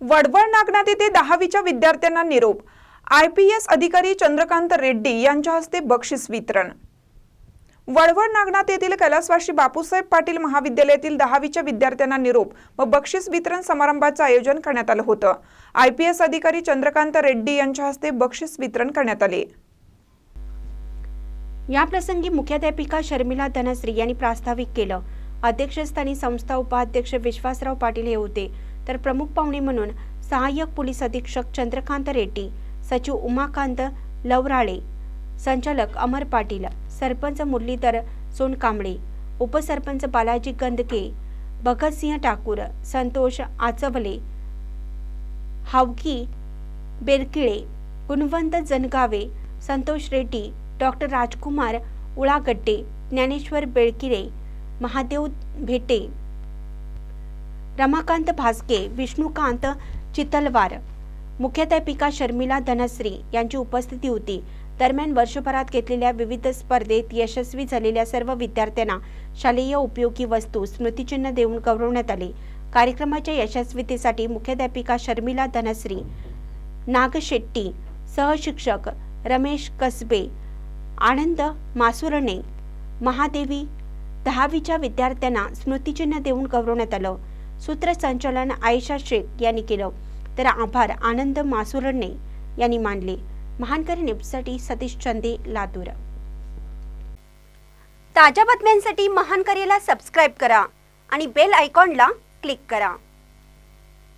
वडवळ नागनाथ येथे दहावीच्या विद्यार्थ्यांना निरोप. आय पी एस अधिकारी चंद्रकांत रेड्डी यांच्या हस्ते बक्षीस वितरण. वडवळ नागनाथ येथील कैलासवाशी बापूसाहेब पाटील महाविद्यालयातील दहावीच्या विद्यार्थ्यांना निरोप व बक्षीस वितरण समारंभाचं आयोजन करण्यात आलं होतं. आय पी एस अधिकारी चंद्रकांत रेड्डी यांच्या हस्ते बक्षीस वितरण करण्यात आले. याप्रसंगी मुख्याध्यापिका शर्मिला धनश्री यांनी प्रास्ताविक केलं. अध्यक्षस्थानी संस्था उपाध्यक्ष विश्वासराव पाटील हे होते. तर प्रमुख पाहुणे म्हणून सहाय्यक पोलीस अधीक्षक चंद्रकांत रेड्डी सचिव उमाकांत लवराळे संचालक अमर पाटील सरपंच मुरलीधर सोनकांबळे उपसरपंच बालाजी गंदके भगतसिंह ठाकूर संतोष आचवले हावकी बेरकिळे गुणवंत जनगावे संतोष रेड्डी डॉक्टर राजकुमार उळागड्डे ज्ञानेश्वर बेळकिरे महादेव भेटे रमाकांत भासके विष्णुकांत चितलवार. मुख्याध्यापिका शर्मिला धनश्री यांची उपस्थिती होती. दरम्यान वर्षभरात घेतलेल्या विविध स्पर्धेत यशस्वी झालेल्या सर्व विद्यार्थ्यांना शालेय उपयोगी वस्तू स्मृतिचिन्ह देऊन गौरवण्यात आले. कार्यक्रमाच्या यशस्वीतेसाठी मुख्याध्यापिका शर्मिला धनश्री नागशेट्टी सहशिक्षक रमेश कसबे आनंद मासुरणे महादेवी दहावीच्या विद्यार्थ्यांना स्मृतिचिन्ह देऊन गौरवण्यात आलं. सूत्रसंचालन आयशा शेख यांनी केलं. तर आभार आनंद मासुरणे यांनी मानले. महानकरी न्यूजसाठी सतीश चंदे लातूर. ताज्या बातम्यांसाठी महानकरेला सबस्क्राईब करा आणि बेल आयकॉनला क्लिक करा.